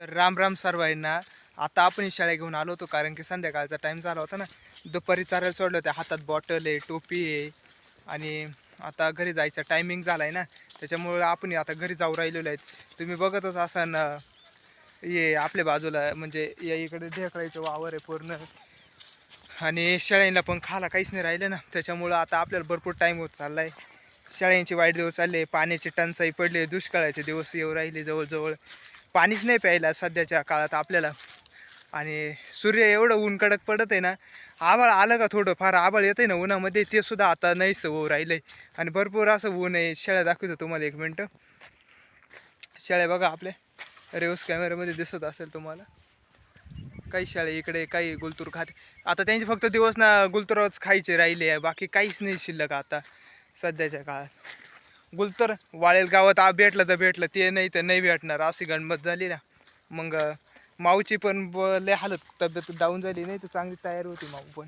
तर राम राम सर्वांना. आता आपण ही शाळा घेऊन आलो होतो कारण की संध्याकाळचा टाईम झाला होता ना. दुपारी चारायला सोडलं होतं. हातात बॉटल आहे टोपी आहे आणि आता घरी जायचा टायमिंग झाला आहे ना. त्याच्यामुळं आपण आता घरी जाऊ राहिलेलो आहेत. तुम्ही बघतच असाल ना ये आपल्या बाजूला म्हणजे या इकडे ढेकळायचं वावर आहे पूर्ण. आणि शेळ्यांना पण खायला काहीच नाही राहिलं ना. त्याच्यामुळं आता आपल्याला भरपूर टाईम होत चालला आहे शेळ्यांचे वाईट दिवस चालले पाण्याची टंचाई पडली दुष्काळाचे दिवस येऊ राहिले जवळजवळ. पाणीच नाही प्यायला सध्याच्या काळात आपल्याला. आणि सूर्य एवढं ऊन कडक पडत आहे ना आबाळ आलं का थोडं फार आबाळ येतं आहे ना उन्हामध्ये ते सुद्धा आता नाहीच होऊ राहिलं आहे आणि भरपूर असं ऊन आहे शेळ्या दाखवतो तुम्हाला एक मिनटं. शेळ्या बघा आपल्या रेवस कॅमेऱ्यामध्ये दिसत असेल तुम्हाला. काही शाळे इकडे काही गुलतूर खाते. आता त्यांचे फक्त दिवस ना गुलतूरच खायचे राहिले आहे बाकी काहीच नाही शिल्लक आता सध्याच्या काळात. गुलतर वाळेल गावात आ भेटलं तर भेटलं ते नाही तर नाही भेटणार. अशी गणमत झाली ना. मग माऊची पण लय हालत तब्येत डाऊन झाली नाही तर चांगली तयार होती माऊ पण.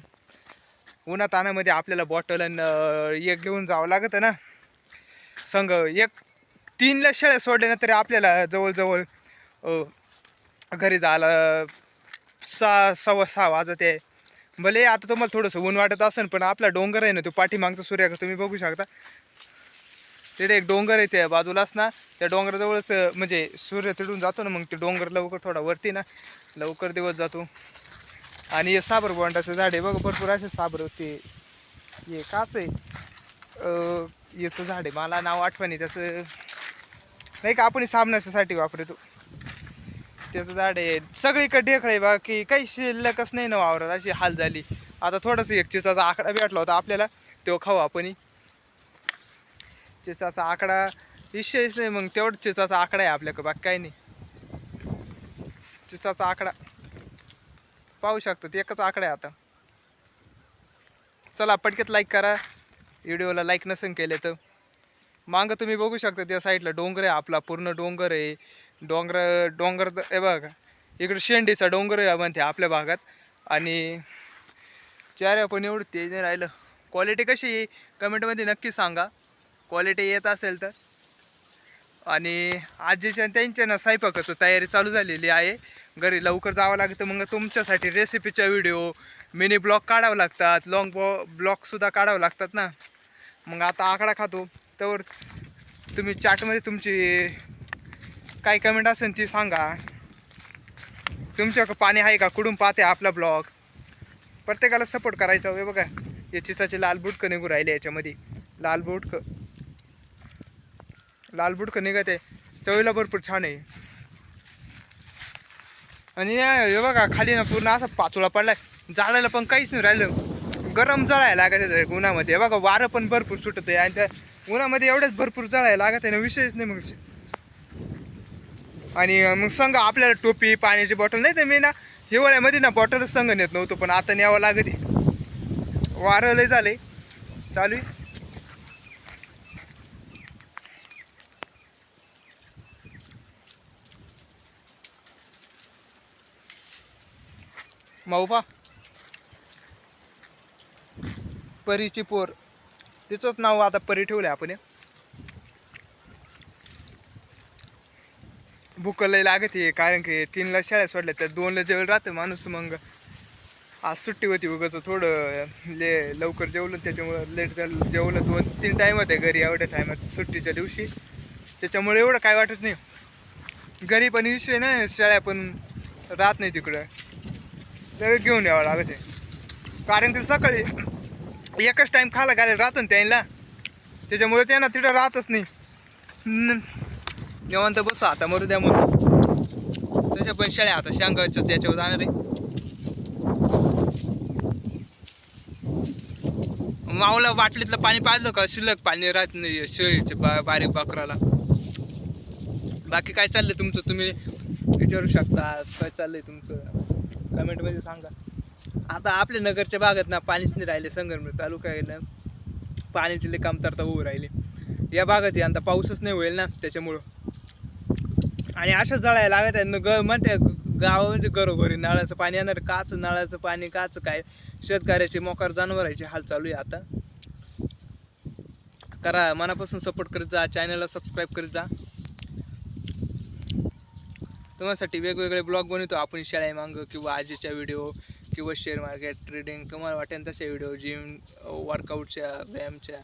उन्हा तानामध्ये आपल्याला बॉटल आणि एक घेऊन जावं लागतं ना. संघ एक तीनला शेळ्या सोडल्या ना तरी आपल्याला जवळजवळ घरी जायला सहा सव्वा सहा वाजत आहे. भले आता तुम्हाला थोडंसं ऊन वाटत असेल पण आपला डोंगर आहे ना तो पाठीमागचा सूर्य तुम्ही बघू शकता. तिथे एक डोंगर आहे त्या बाजूलाच ना त्या डोंगराजवळच म्हणजे सूर्य तिडून जातो ना मग ते डोंगर लवकर थोडा वरती ना लवकर दिवस जातो. आणि हे साबर बोंडाचं झाड आहे बघा भरपूर असे साबर ते हे काच आहे. याचं झाड आहे. मला नाव आठवणी त्याचं नाही का आपण साबणासाठी वापरतो. त्याचं झाड आहे. सगळीकडे ढेकळे बाकी काही शिल्लकच नाही ना वावरात अशी हाल झाली. आता थोडंसं एक चिचाचा आकडा भेटला होता आपल्याला तो खाऊ आपण. चिचाचा आकडा विषयच नाही मग तेवढं चिचाचा आकडा आहे आपल्याकडे बाकी काही नाही. चिचाचा आकडा. पाहू शकतो ते एकच आकडा आहे आता. चला पटकेत लाईक करा. व्हिडिओला लाईक नसेल केले तर. मागं तुम्ही बघू शकता त्या साईडला डोंगर आहे आपला पूर्ण डोंगर आहे. डोंगर डोंगर हे बघा. इकडं शेंडीचा डोंगर आहे म्हणते आपल्या भागात. आणि चेहऱ्या पण एवढं तेज नाही राहिलं. क्वालिटी कशी आहे? कमेंटमध्ये नक्की सांगा. क्वालिटी येत असेल तर. आणि आजीच्या त्यांच्या ना स्वयंपाकाचं तयारी चालू झालेली आहे. घरी लवकर जावं लागतं मग तुमच्यासाठी रेसिपीच्या व्हिडिओ मिनी ब्लॉग काढावं लागतात. लॉंग बॉ ब्लॉकसुद्धा काढावं लागतात ना. मग आता आकडा खातो. तर तुम्ही चॅटमध्ये तुमची काय कमेंट असेल ती सांगा. तुमच्याकडं पाणी आहे का? कुठून पाहते आपला ब्लॉग प्रत्येकाला सपोर्ट करायचा हवे बघा. याची साची लाल बुटकं निघू राहिले याच्यामध्ये. लाल बुटकं. लाल बुटकं आहे चवीला भरपूर छान आहे. आणि हे बघा खाली ना पूर्ण असा पाचोळा पडलाय. जाळायला पण काहीच नाही राहिलं. गरम जळायला लागत आहे उन्हामध्ये. हे बघा वारं पण भरपूर सुटत आहे. आणि त्या उन्हामध्ये एवढंच भरपूर जळायला लागत आहे ना विषयच नाही मग. आणि मग संघ आपल्याला टोपी पाण्याची बॉटल नाही तर मी ना हिवाळ्यामध्ये ना बॉटलच संघ नेत नव्हतो पण आता न्यावं लागत आहे. वारं लय झालंय. चालू आहे. माऊबा परीची पोर. तिचंच नाव आता परी ठेवलं आहे आपण हे. भूक लय लागत आहे कारण की तीनला शाळा सोडल्या तर दोनला जेवण राहतं माणूस मग. आज सुट्टी होती उगाच थोडं ले लवकर जेवलं त्याच्यामुळं लेट झालं. जेवलं दोन तीन टाईम होते घरी एवढ्या टायमात सुट्टीच्या दिवशी. त्याच्यामुळे एवढं काय वाटत नाही. घरी पण विषय नाही शाळा पण राहत नाही तिकडं. तर घेऊन यावं लागत. आहे कारण की सकाळी एकच टाईम खायला घालायला राहतं ना त्यांना. त्याच्यामुळे त्यांना तिथं राहतच नाही. न- निवांत बसू आता मरू द्या म्हणून. तशा पण शाळा आता शांगाच्या त्याच्यावर जाणार आहे. माऊला बाटलीतलं पाणी पाजलं का? शिल्लक पाणी राहत नाही शेळीचे बा बारीक बकराला. बाकी काय चाललंय तुमचं? तुम्ही विचारू शकता? काय चाललंय तुमचं? कमेंटमध्ये सांगा. आता आपल्या नगरच्या भागात ना पाणीच नाही राहिले संगमनेर तालुका आहे ना पाण्याची लई कमतरता उभं राहिली. या भागात यंदा पाऊसच नाही होईल ना त्याच्यामुळं. आणि असंच जळायला लागत आहे न ग म्हणते गावामध्ये घरोघरी नळाचं पाणी येणार काच नळाचं पाणी काच काय? शेतकऱ्याचे मोकार जनावरांचे हाल चालू आहे आता. करा मनापासून सपोर्ट करीत जा चॅनलला सबस्क्राईब करीत जा. तुम्हासाठी वेगवेगळे ब्लॉग बनवतो. आपण शाळे मांग किंवा आजीच्या व्हिडिओ किंवा शेअर मार्केट ट्रेडिंग तुम्हाला वाटेल तसे व्हिडिओ जिम वर्कआउटच्या व्यायामच्या.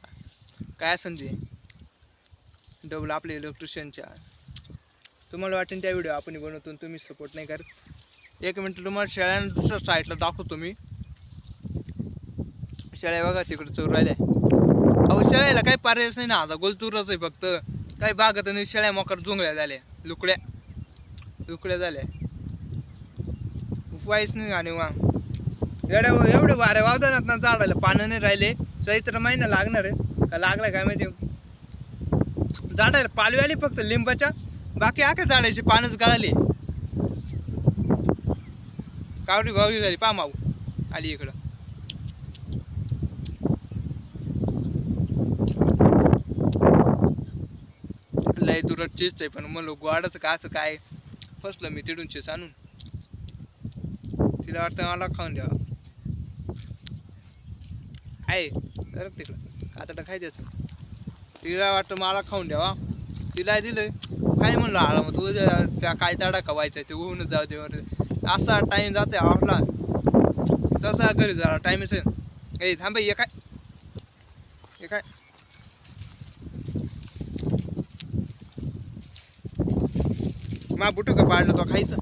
काय असेल ते? डबल आपले इलेक्ट्रिशियनच्या तुम्हाला वाटेल त्या व्हिडिओ आपण बनवतो आणि तुम्ही सपोर्ट नाही करत. एक मिनटं तुम्हाला शाळ्यानं दुसऱ्या साईडला दाखवतो मी. शेळ्या बघा तिकडे चोर राहिल्या अहो शेळ्याला काही पर्यायच नाही ना. आता गोलतूरच आहे फक्त. काही बागत नाही. शेळ्या मोकार जुंगळ्या झाल्या. लुकड्या. उकड्या झाल्या. उपायच नाही आणि वा एवढ्या एवढे वारे वावदानात ना झाडाला पानं नाही राहिले. चैत्र महिना लागणार आहे. का लागला काय माहिती? झाडाला पालवी आली फक्त लिंबाच्या. बाकी आख्या झाडाची पानच गळाली. कावडी बावडी झाली पा माऊ आली इकडं. लय दुरट आहे पण म्हणलो गोडच का असं काय? फसलं मी तिडून चीज आणून. तिला वाटतं मला खाऊन द्यावा. आहे तर तिकडं आता खाय द्यायचं तिला वाटतं मला खाऊन द्यावा. तिला दिलं काय म्हणलं आला मग तू? त्या- त्या काय तडा कवायचा ते होऊनच जाऊ दे बरं. असा टाइम जाते आवडला तसा घरी झाला टाइमच ए थांब ये काय? हे काय? मा बुटुक का पाडलं तो खायचं.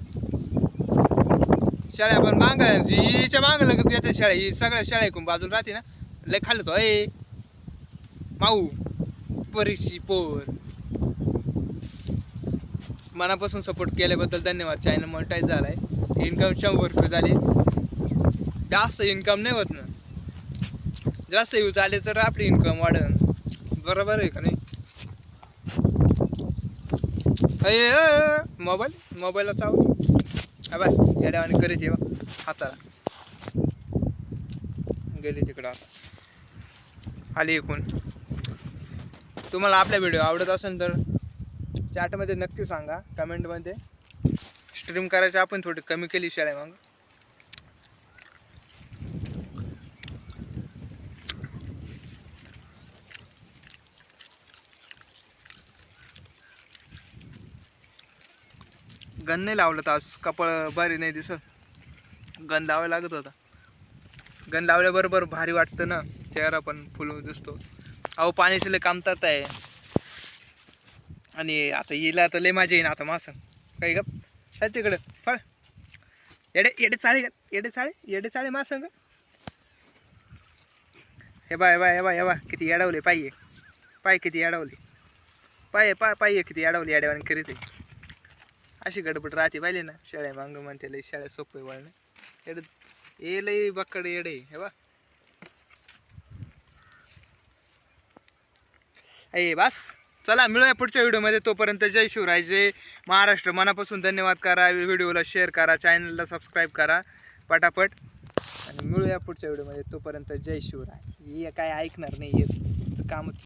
शाळ्या पण मांग हिच्या मांग लगेच येते शाळा ही सगळ्या शाळा ऐकून बाजूला राहते ना. लय खाल्लं तो. ए माऊ परीक्षी पोर. मनापासून सपोर्ट केल्याबद्दल धन्यवाद. चॅनल मोनिटाईज झालाय. इन्कम शंभर रुपये झाले. जास्त इन्कम नाही होत ना. जास्त यूज आले तर आपली इन्कम वाढेल बरोबर आहे का नाही? अय मोबाईल? मोबाईलला चाव बाय. येड्यावानी करीत येवा हाताला. गेली तिकडं आता. आली एकूण तुम्हाला आपला व्हिडिओ आवडत असेल तर चॅटमध्ये नक्की सांगा. कमेंटमध्ये स्ट्रीम करायची आपण थोडी कमी केली शाळे मग गन नाही लावलं तर आज कपाळ भारी नाही दिसत. गन लावायला लागत होता. गन लावल्याबरोबर भारी वाटतं ना चेहरा पण फुल दिसतो. अहो पाण्याचे काम कामतात आहे. आणि आता येईल आता लय माझ्या येईन आता मासं. काही गप? चल तिकडं फळ येडे येडे चाळे ग येडे चाळे येडे चाळे मासं ग. हे बा हे बा हे बा हे बा किती येडवले पाहिजे पाय किती अडवले पाय पाय पाहिजे किती अडवले येड्यावानी करीत आहे. अशी गडबड राहते पाहिले ना शाळ्या मागं म्हणते लय शाळा सोपं आहे वळणं. येड ए लय बक्कड येडे हे बा ए बस. चला मिळूया पुढच्या व्हिडिओमध्ये. तोपर्यंत जय शिवराय जय महाराष्ट्र. मनापासून धन्यवाद करा. व्हिडिओला शेअर करा चॅनलला सबस्क्राईब करा. पटापट. आणि मिळूया पुढच्या व्हिडिओमध्ये. तोपर्यंत जय शिवराय. हे काय ऐकणार नाही येत कामच